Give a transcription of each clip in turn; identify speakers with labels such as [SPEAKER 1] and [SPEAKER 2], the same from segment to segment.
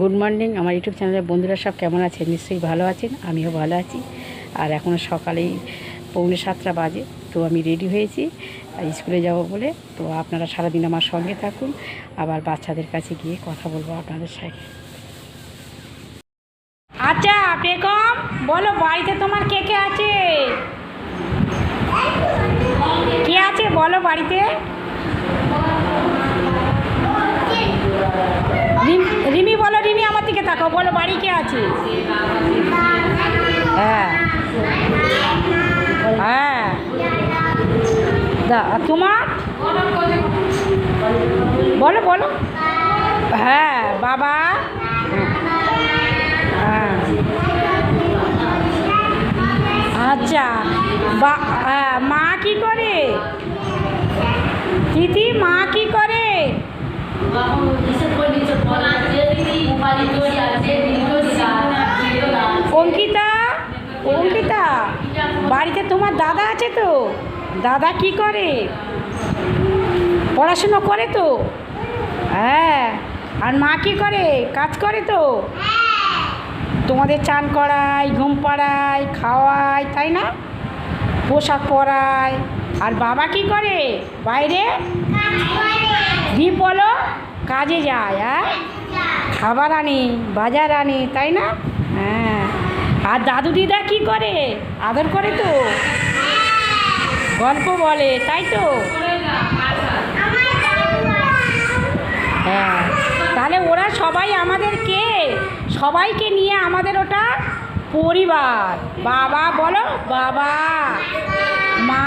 [SPEAKER 1] Good morning. আমার YouTube চ্যানেলের বন্ধুরা সব কেমন আছেন? নিশ্চয়ই ভালো আছেন, আমিও ভালো আছি। আর এখনও সকালেই পৌনে সাতটা বাজে, তো আমি রেডি হয়েছি স্কুলে যাব বলে। তো আপনারা সারাদিন আমার সঙ্গে থাকুন, আবার বাচ্চাদের কাছে গিয়ে কথা বলব আপনাদের সাথে। আচ্ছা বেগম, বলো, বাড়িতে তোমার কে কে আছে? কে আছে? বলো বাড়িতে। তাকাও বলো বাড়ি কে আছে? হ্যাঁ। হ্যাঁ। দা তোমার? বলো বলো। হ্যাঁ বাবা। হ্যাঁ। আচ্ছা বা হ্যাঁ, মা কি করে? দিদি মা কি করে? অঙ্কিতা অঙ্কিতা বাড়িতে তোমার দাদা আছে তো? দাদা কি করে? পড়াশুনো করে তো? হ্যাঁ আর মা কি করে? কাজ করে তো? তোমাদের চান করায় ঘুম পাড়ায় খাওয়ায় তাই না? পোশাক পরায়। আর বাবা কি করে? বাইরে? দ্বীপ বলো কাজে যায় হ্যাঁ? খাবার আনি বাজার আনি তাই না? হ্যাঁ। আর দাদু দিদা কী করে? আদর করে তো। গল্প বলে, তাই তো? হ্যাঁ। তাহলে ওরা সবাই আমাদের কে? সবাইকে নিয়ে আমাদের ওটা পরিবার। বাবা বলো, বাবা, মা,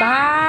[SPEAKER 1] ভাই।